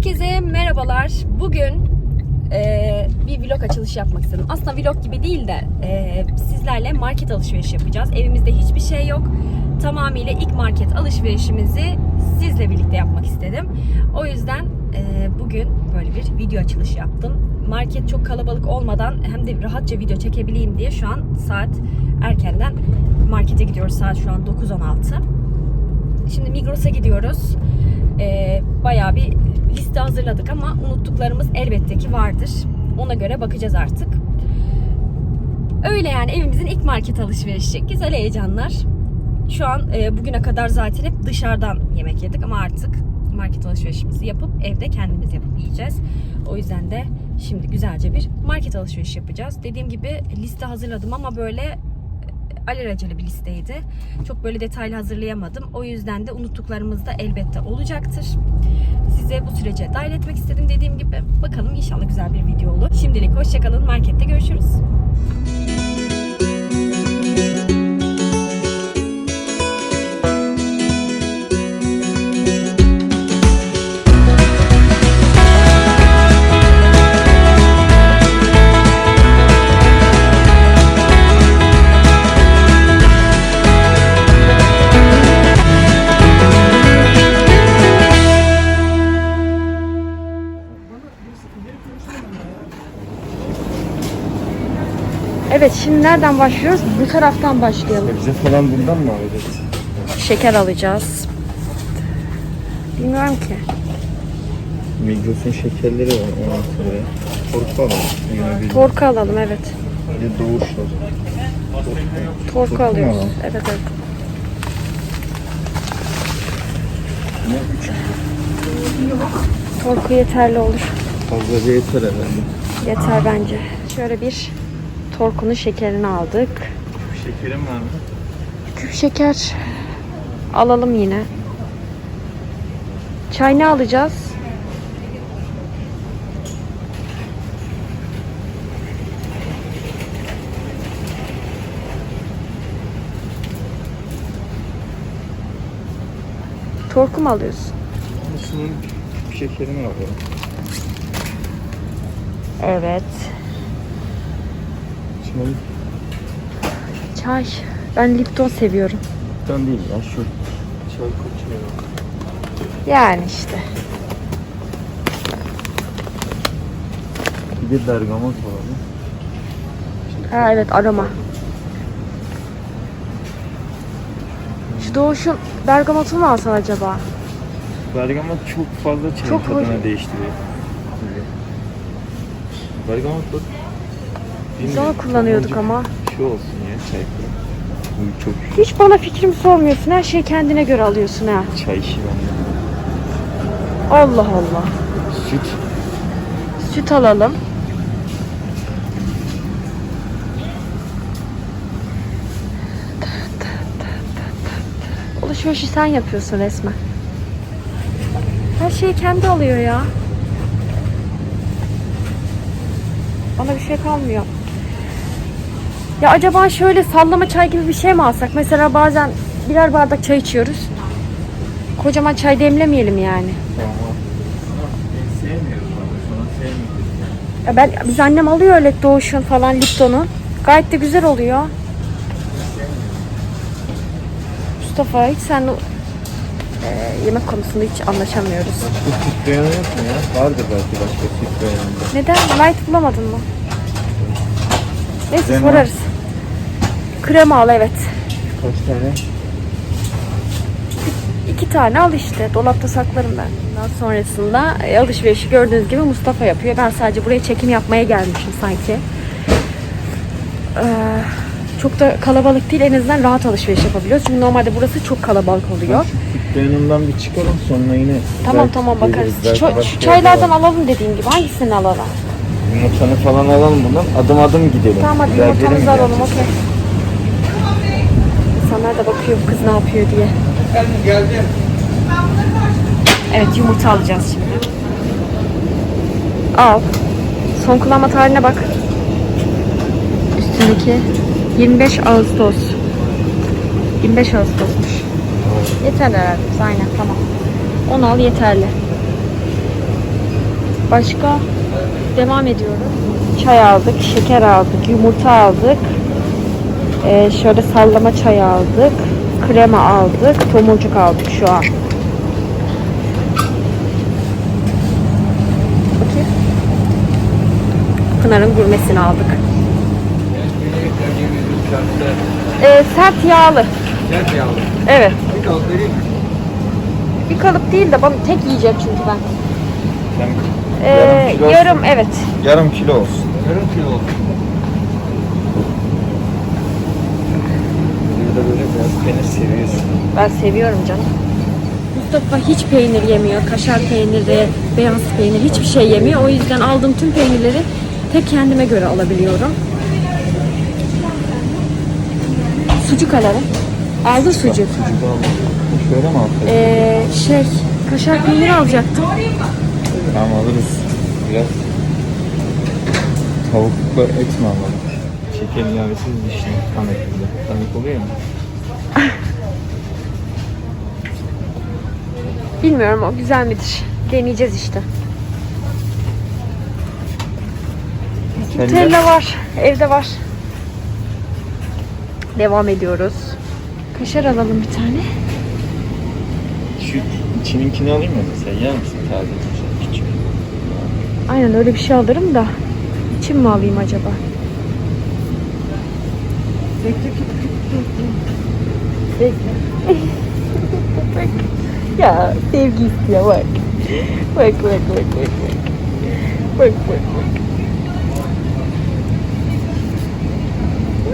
Herkese merhabalar. Bugün e, bir vlog açılışı yapmak istedim. Aslında vlog gibi değil de e, sizlerle market alışveriş yapacağız. Evimizde hiçbir şey yok. Tamamıyla ilk market alışverişimizi sizle birlikte yapmak istedim. O yüzden e, bugün böyle bir video açılışı yaptım. Market çok kalabalık olmadan hem de rahatça video çekebileyim diye şu an saat erkenden markete gidiyoruz. Saat şu an 9.16. Şimdi Migros'a gidiyoruz. Ee, bayağı bir liste hazırladık ama unuttuklarımız elbette ki vardır. Ona göre bakacağız artık. Öyle yani evimizin ilk market alışverişi. Güzel heyecanlar. Şu an e, bugüne kadar zaten hep dışarıdan yemek yedik ama artık market alışverişimizi yapıp evde kendimiz yapıp yiyeceğiz. O yüzden de şimdi güzelce bir market alışverişi yapacağız. Dediğim gibi liste hazırladım ama böyle alelacele bir listeydi. Çok böyle detaylı hazırlayamadım. O yüzden de unuttuklarımız da elbette olacaktır. Size bu sürece dahil etmek istedim dediğim gibi. Bakalım inşallah güzel bir video olur. Şimdilik hoşçakalın. Markette görüşürüz. Evet şimdi nereden başlıyoruz? Bu taraftan başlayalım. Sebze falan bundan mı alacağız? Şeker alacağız. Bilmiyorum ki. Migros'un şekerleri var 16 liraya. Torku alalım. Yine bir Torku alalım evet. bir de doğuş var. Torku Torku mu alıyoruz. alalım? Evet evet. Ne 3 kilo. Torku yeterli olur. Fazlaca yeter herhalde. Yeter bence. Şöyle bir Torku'nun şekerini aldık. Şekerim var mı? Küp şeker alalım yine. Çay ne alacağız? Torku mu alıyorsun? Küp şekerini alalım. Evet. Şunun Çay. Ben Lipton seviyorum. bir değil ya şu. Çay lira? Yani işte. Bir de bergamot alalım. Ha evet aroma. Şu Doğuş'un bergamotunu mu alsan acaba? Bergamot çok fazla çayın Çok tadını hoş. değiştiriyor. Bergamot bak. Biz onu kullanıyorduk ama. Şu olsun ya çay. Bu çok Hiç bana fikrimi sormuyorsun. Her şeyi kendine göre alıyorsun ha. çay işi bende. Allah Allah. Süt. Süt alalım. Alışverişi sen yapıyorsun resmen. Her şeyi kendi alıyor ya. Bana bir şey kalmıyor. Ya acaba şöyle sallama çay gibi bir şey mi alsak? Mesela bazen birer bardak çay içiyoruz. Kocaman çay demlemeyelim yani. Ya ben biz annem alıyor öyle Doğuş'un falan Lipton'u. Gayet de güzel oluyor. Mustafa hiç sen e, yemek konusunda hiç anlaşamıyoruz. Süt beyanı yok mu ya? Vardır belki başka beyanı. Neden? Light bulamadın mı? Neyse Krema. sorarız. Krema al evet. Kaç tane? İki tane al işte. Dolapta saklarım ben. Daha sonrasında e, alışverişi gördüğünüz gibi Mustafa yapıyor. Ben sadece buraya çekim yapmaya gelmişim sanki. Ee, çok da kalabalık değil. En azından rahat alışveriş yapabiliyoruz. Çünkü normalde burası çok kalabalık oluyor. Beyanından bir çıkalım sonra yine. Tamam tamam bakarız. Şu, şu çaylardan alalım dediğim gibi. Hangisini alalım? Yumurtanı falan alalım bundan. Adım adım gidelim. Tamam hadi yumurtamızı alalım okey. İnsanlar da bakıyor bu kız ne yapıyor diye. Evet yumurta alacağız şimdi. Al. Son kullanma tarihine bak. Üstündeki 25 Ağustos. 25 Ağustos'muş. Yeterli herhalde. Aynen tamam. Onu al yeterli. Başka devam ediyorum. Çay aldık, şeker aldık, yumurta aldık. Ee, şöyle sallama çay aldık. Krema aldık, tomurcuk aldık şu an. Bakayım. Pınar'ın gurmesini aldık. Ee, sert yağlı. Gel yavrum. Evet. Bir kalıp vereyim mi? Bir kalıp değil de bana tek yiyeceğim çünkü ben. Ee, yarım olsun. evet. Yarım kilo olsun. Yarım kilo olsun. Bir peynir seviyorsun. Ben seviyorum canım. Mustafa hiç peynir yemiyor. Kaşar peyniri, beyaz peynir hiçbir şey yemiyor. O yüzden aldığım tüm peynirleri tek kendime göre alabiliyorum. Sucuk alalım. Aldı sucuk. Sucuk aldım. Şöyle mi alsak? Ee, şey, kaşar peyniri alacaktım. Tamam alırız. Biraz tavukla et mi alalım? Şeker ilavesiz dişli tam etli. Tanık oluyor mu? Bilmiyorum o güzel midir? Deneyeceğiz işte. Nutella var. Evde var. Devam ediyoruz. Kaşar alalım bir tane. Şu içininkini alayım mı mesela? Yer misin taze kaşar? Küçük. Aynen öyle bir şey alırım da. İçim mi alayım acaba? ya sevgi istiyor bak. Bak bak bak bak bak. Bak bak bak.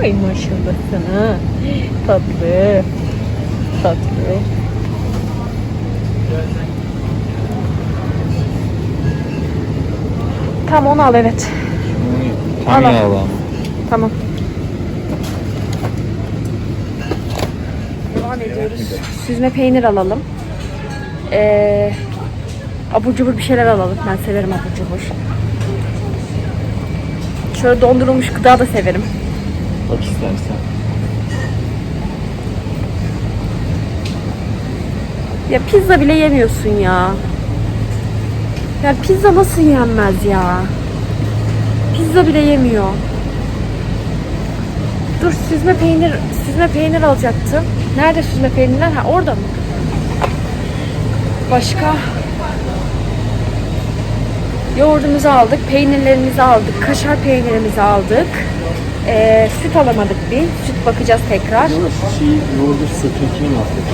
Ay maşallah sana. Tatlı. Tatlı. Tam onu al evet. Tam Al. yağlı. Tamam. Devam ediyoruz. Süzme peynir alalım. Ee, abur cubur bir şeyler alalım. Ben severim abur cubur. Şöyle dondurulmuş gıda da severim. Bak istersen. Ya pizza bile yemiyorsun ya. Ya pizza nasıl yenmez ya? Pizza bile yemiyor. Dur süzme peynir, süzme peynir alacaktım. Nerede süzme peynirler? Ha orada mı? Başka? Yoğurdumuzu aldık, peynirlerimizi aldık, kaşar peynirimizi aldık. Ee, süt alamadık bir. Süt bakacağız tekrar. Şey, yoğurdu sırtınkini mi attık?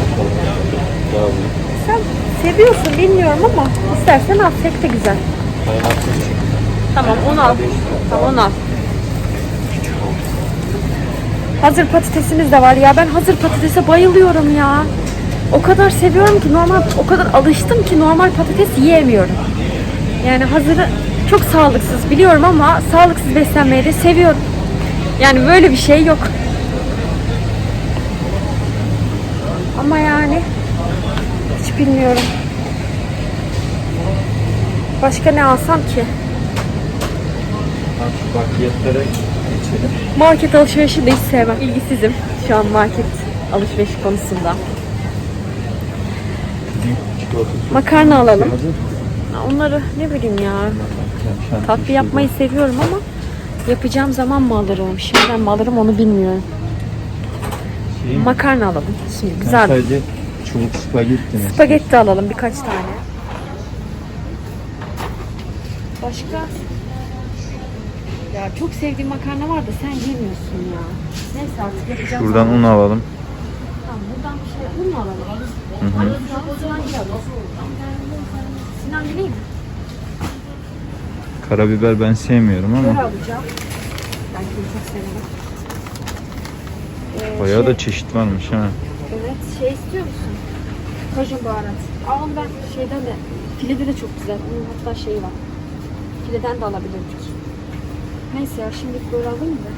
Sen seviyorsun bilmiyorum ama istersen al tek de güzel. Tamam onu al. Tamam onu al. Hazır patatesimiz de var ya. Ben hazır patatese bayılıyorum ya. O kadar seviyorum ki normal o kadar alıştım ki normal patates yiyemiyorum. Yani hazırı çok sağlıksız biliyorum ama sağlıksız beslenmeyi de seviyorum. Yani böyle bir şey yok. Ama yani hiç bilmiyorum. Başka ne alsam ki? Bakliyetlere geçelim. Market alışverişi de hiç sevmem. İlgisizim şu an market alışveriş konusunda. Makarna alalım. Hazır. Onları ne bileyim ya. Tatlı şey yapmayı seviyorum ama yapacağım zaman mı alırım, şimdiden mi alırım onu bilmiyorum. Şey, Makarna alalım. Şimdi güzel. Sadece çubuk spagetti mi? Spagetti alalım birkaç tane. Başka? Ya çok sevdiğim makarna var da sen yemiyorsun ya. Neyse artık yapacağım. Şuradan zaman. un alalım. Tamam buradan bir şey un alalım? Hı hı. Sinan mi? Karabiber ben sevmiyorum ama alacağım. Ben bunu çok severim. Ee, bayağı şey- da çeşit varmış ha. Evet, şey istiyor musun? Kajun baharat. Aa onu ben şeyden de, filede de çok güzel. Onun hatta şeyi var. Fileden de alabilirdik. Neyse ya şimdilik böyle alayım da.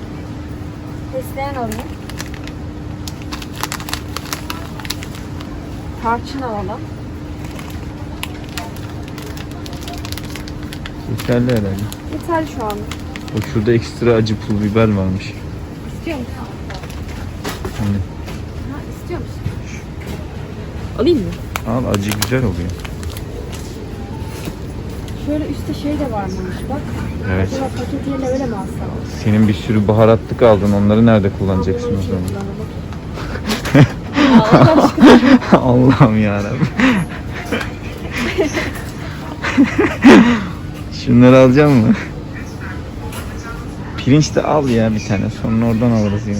Fesleğen alayım. Tarçın alalım. Yeterli herhalde. Yeterli şu an. Bak şurada ekstra acı pul biber varmış. İstiyor musun? Hani Ha, istiyor musun? Alayım mı? al acı güzel oluyor. Şöyle üstte şey de varmış bak. Evet. Acaba paket yerine öyle mi alsam? Senin bir sürü baharatlık aldın. Onları nerede kullanacaksın o zaman? Allah'ım yarabbim. Şunları alacak mı? Pirinç de al ya bir tane. Sonra oradan alırız yine.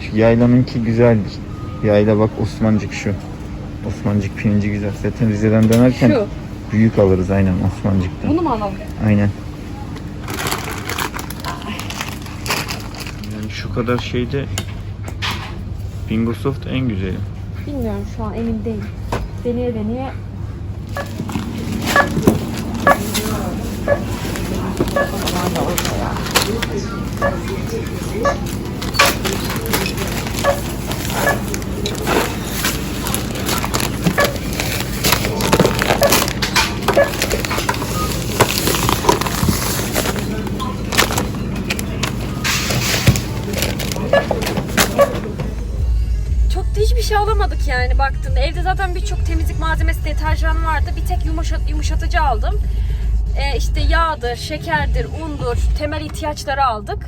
Şu yaylanınki güzeldir. Yayla bak Osmancık şu. Osmancık pirinci güzel. Zaten Rize'den dönerken Şu. büyük alırız aynen Osmancık'tan. Bunu mu alalım? Aynen. Yani şu kadar şeyde Bingo Soft en güzeli. Bilmiyorum şu an emin değilim. Deneye deneye. Yani baktığında. Evde zaten birçok temizlik malzemesi, deterjan vardı. Bir tek yumuşat, yumuşatıcı aldım. Ee, işte yağdır, şekerdir, undur, temel ihtiyaçları aldık.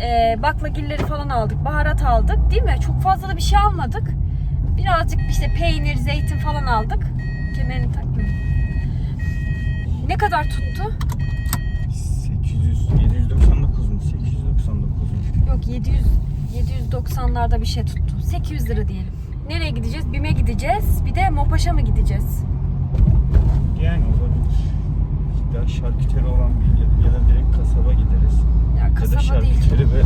Ee, baklagilleri falan aldık, baharat aldık değil mi? Çok fazla da bir şey almadık. Birazcık işte peynir, zeytin falan aldık. Kemerini takmıyorum. Ne kadar tuttu? 800, 799 mu? 899 mu? Yok 700 790'larda bir şey tuttu. 800 lira diyelim. Nereye gideceğiz? BİM'e gideceğiz. Bir de Mopaş'a mı gideceğiz? Yani olabilir. Daha şarküteri olan bir ya, ya da direkt kasaba gideriz. Ya Ya da kasaba değil. şarküteri ve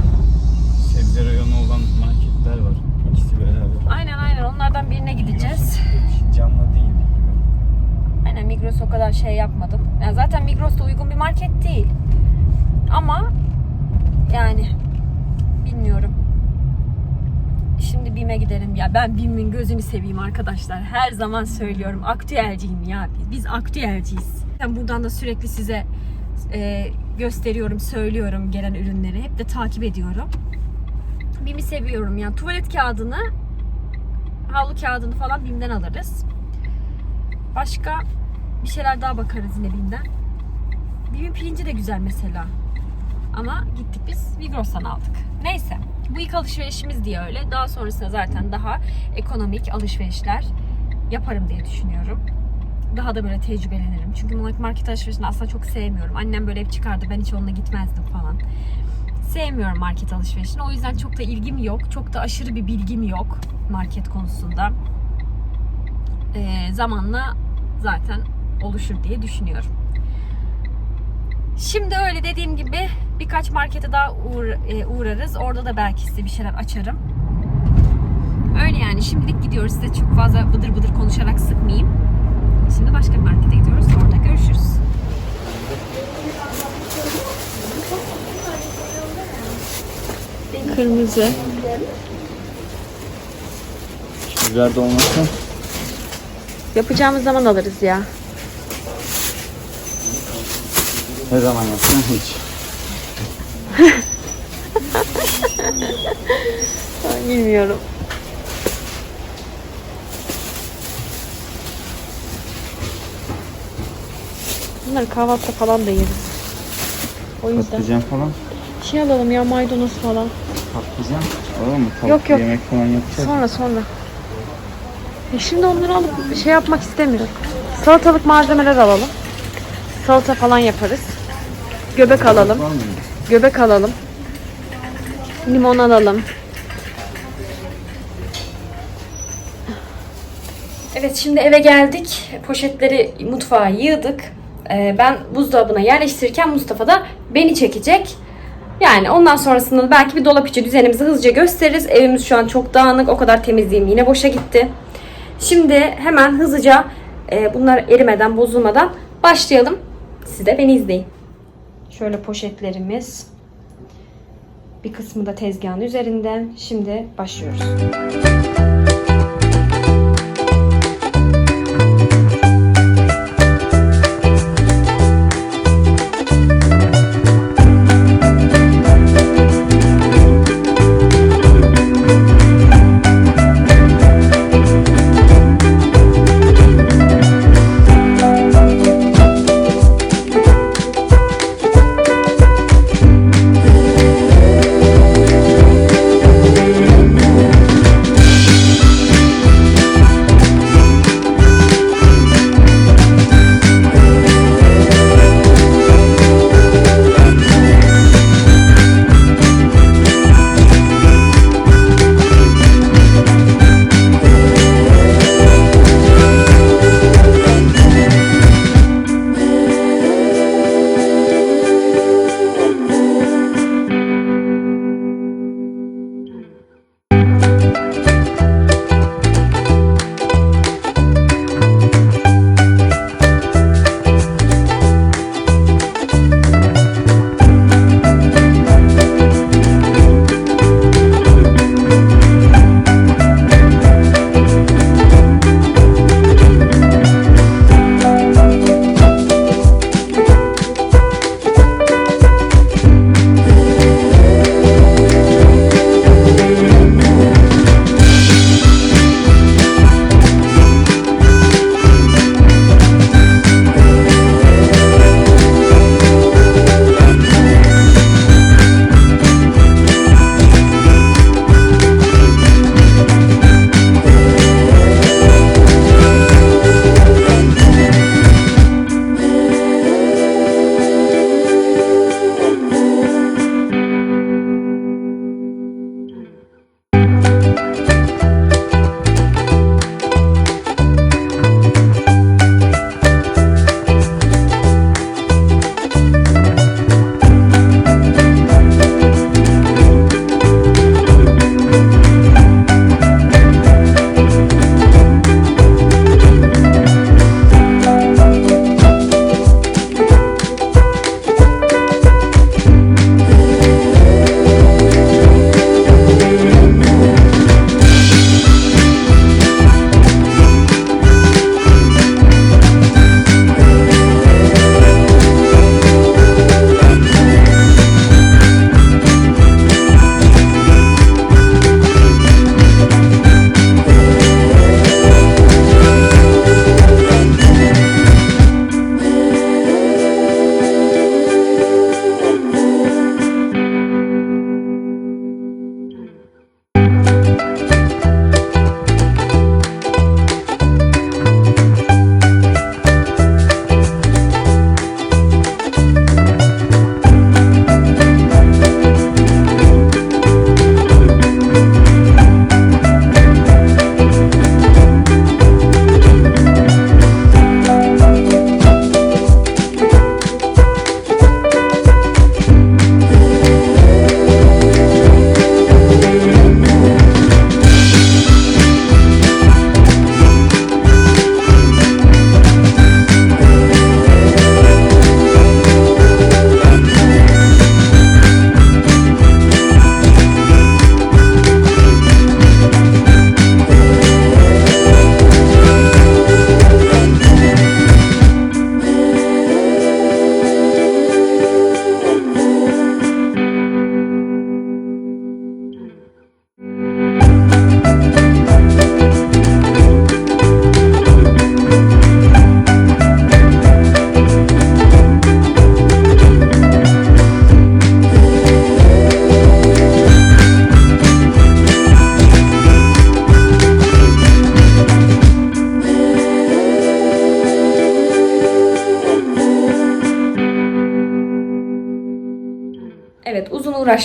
sebze reyonu olan marketler var. İkisi beraber. Aynen aynen onlardan birine gideceğiz. Canlı gibi. Aynen Migros o kadar şey yapmadım. Yani zaten Migros da uygun bir market değil. Ama yani bilmiyorum. Şimdi BİM'e gidelim ya. Ben BİM'in gözünü seveyim arkadaşlar. Her zaman söylüyorum. Aktüelciyim ya. Biz aktüelciyiz. Ben buradan da sürekli size e, gösteriyorum, söylüyorum gelen ürünleri. Hep de takip ediyorum. BİM'i seviyorum. Yani tuvalet kağıdını, havlu kağıdını falan BİM'den alırız. Başka bir şeyler daha bakarız yine BİM'den. BİM'in pirinci de güzel mesela. Ama gittik biz Migros'tan aldık. Neyse. Bu ilk alışverişimiz diye öyle. Daha sonrasında zaten daha ekonomik alışverişler yaparım diye düşünüyorum. Daha da böyle tecrübelenirim. Çünkü market alışverişini aslında çok sevmiyorum. Annem böyle hep çıkardı. Ben hiç onunla gitmezdim falan. Sevmiyorum market alışverişini. O yüzden çok da ilgim yok. Çok da aşırı bir bilgim yok market konusunda. Ee, zamanla zaten oluşur diye düşünüyorum. Şimdi öyle dediğim gibi birkaç markete daha uğra- e, uğrarız. Orada da belki size bir şeyler açarım. Öyle yani şimdilik gidiyoruz. Size çok fazla bıdır bıdır konuşarak sıkmayayım. Şimdi başka bir markete gidiyoruz. Orada görüşürüz. Kırmızı. Biber de olmazsa Yapacağımız zaman alırız ya. Ne zaman yapsın hiç. Bilmiyorum. Bunları kahvaltıda falan da yeriz. O yüzden. Patlıcan falan. Şey alalım ya maydanoz falan. Patlıcan. Olur mu? Tavuk Yok, yok. yemek falan yapacağız. Sonra sonra. E şimdi onları alıp şey yapmak istemiyorum. Salatalık malzemeler alalım. Salata falan yaparız. Göbek alalım. Göbek alalım. Limon alalım. Evet şimdi eve geldik. Poşetleri mutfağa yığdık. Ee, ben buzdolabına yerleştirirken Mustafa da beni çekecek. Yani ondan sonrasında da belki bir dolap içi düzenimizi hızlıca gösteririz. Evimiz şu an çok dağınık. O kadar temizliğim yine boşa gitti. Şimdi hemen hızlıca e, bunlar erimeden, bozulmadan başlayalım. Siz de beni izleyin. Şöyle poşetlerimiz. Bir kısmı da tezgahın üzerinde. Şimdi başlıyoruz.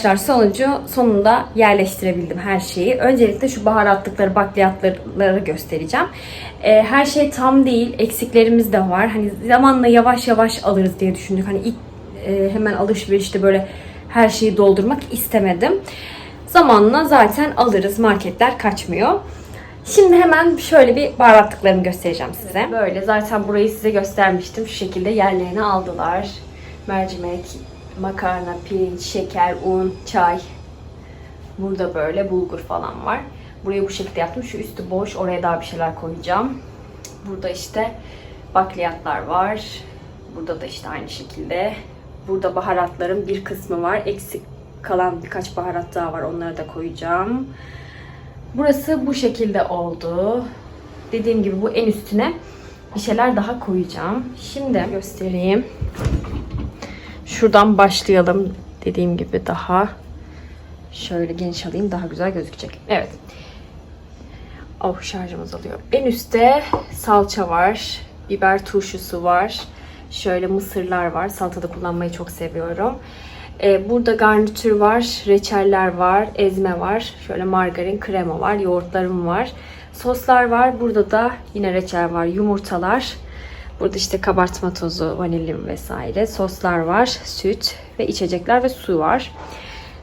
Uğraşlar sonucu sonunda yerleştirebildim her şeyi. Öncelikle şu baharatlıkları, bakliyatları göstereceğim. Ee, her şey tam değil, eksiklerimiz de var. Hani zamanla yavaş yavaş alırız diye düşündük. Hani ilk e, hemen alışverişte böyle her şeyi doldurmak istemedim. Zamanla zaten alırız, marketler kaçmıyor. Şimdi hemen şöyle bir baharatlıklarımı göstereceğim size. Böyle zaten burayı size göstermiştim. Şu şekilde yerlerini aldılar. Mercimek, makarna, pirinç, şeker, un, çay. Burada böyle bulgur falan var. Burayı bu şekilde yaptım. Şu üstü boş. Oraya daha bir şeyler koyacağım. Burada işte bakliyatlar var. Burada da işte aynı şekilde. Burada baharatların bir kısmı var. Eksik kalan birkaç baharat daha var. Onları da koyacağım. Burası bu şekilde oldu. Dediğim gibi bu en üstüne bir şeyler daha koyacağım. Şimdi göstereyim. Şuradan başlayalım. Dediğim gibi daha şöyle geniş alayım daha güzel gözükecek. Evet. Oh şarjım azalıyor. En üstte salça var. Biber turşusu var. Şöyle mısırlar var. Salatada kullanmayı çok seviyorum. Ee, burada garnitür var. Reçeller var. Ezme var. Şöyle margarin, krema var. Yoğurtlarım var. Soslar var. Burada da yine reçel var. Yumurtalar. Burada işte kabartma tozu, vanilin vesaire. Soslar var. Süt ve içecekler ve su var.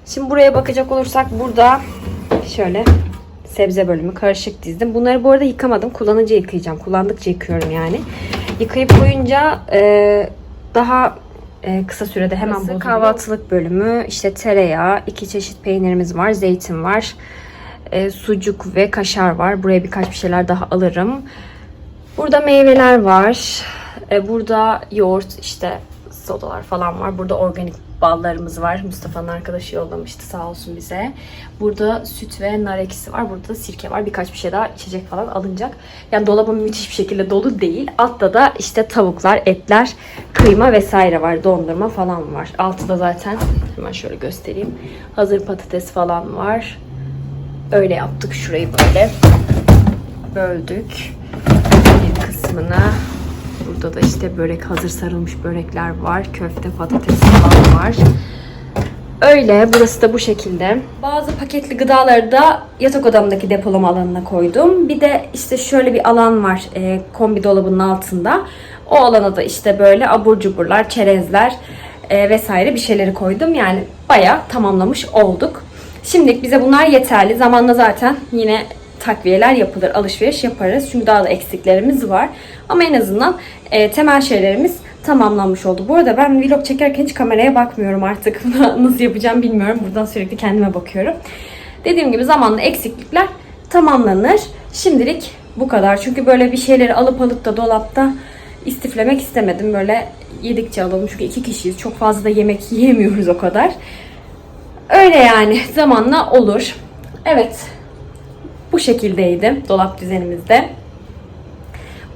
Şimdi buraya bakacak olursak burada şöyle sebze bölümü karışık dizdim. Bunları bu arada yıkamadım. Kullanınca yıkayacağım. Kullandıkça yıkıyorum yani. Yıkayıp koyunca e, daha e, kısa sürede hemen bozuluyor. Kahvaltılık bölümü işte tereyağı, iki çeşit peynirimiz var, zeytin var, e, sucuk ve kaşar var. Buraya birkaç bir şeyler daha alırım. Burada meyveler var. E, burada yoğurt işte sodalar falan var. Burada organik ballarımız var. Mustafa'nın arkadaşı yollamıştı sağ olsun bize. Burada süt ve nar ekşisi var. Burada da sirke var. Birkaç bir şey daha içecek falan alınacak. Yani dolabım müthiş bir şekilde dolu değil. Altta da işte tavuklar, etler, kıyma vesaire var. Dondurma falan var. Altıda zaten hemen şöyle göstereyim. Hazır patates falan var. Öyle yaptık şurayı böyle. Böldük bir kısmına. Burada da işte börek hazır sarılmış börekler var. Köfte, patates falan var. Öyle. Burası da bu şekilde. Bazı paketli gıdaları da yatak odamdaki depolama alanına koydum. Bir de işte şöyle bir alan var e, kombi dolabının altında. O alana da işte böyle abur cuburlar, çerezler e, vesaire bir şeyleri koydum. Yani bayağı tamamlamış olduk. Şimdilik bize bunlar yeterli. Zamanla zaten yine takviyeler yapılır, alışveriş yaparız. Çünkü daha da eksiklerimiz var. Ama en azından e, temel şeylerimiz tamamlanmış oldu. Bu arada ben vlog çekerken hiç kameraya bakmıyorum artık. Nasıl yapacağım bilmiyorum. Buradan sürekli kendime bakıyorum. Dediğim gibi zamanla eksiklikler tamamlanır. Şimdilik bu kadar. Çünkü böyle bir şeyleri alıp alıp da dolapta istiflemek istemedim. Böyle yedikçe alalım. Çünkü iki kişiyiz. Çok fazla da yemek yiyemiyoruz o kadar. Öyle yani. Zamanla olur. Evet. Bu şekildeydi dolap düzenimizde.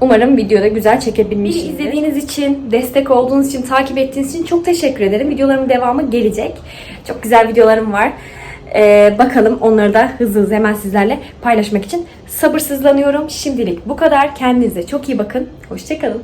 Umarım videoda güzel çekebilmişimdir. Beni izlediğiniz için, destek olduğunuz için, takip ettiğiniz için çok teşekkür ederim. Videolarımın devamı gelecek. Çok güzel videolarım var. Ee, bakalım onları da hızlı hızlı hemen sizlerle paylaşmak için sabırsızlanıyorum. Şimdilik bu kadar. Kendinize çok iyi bakın. Hoşçakalın.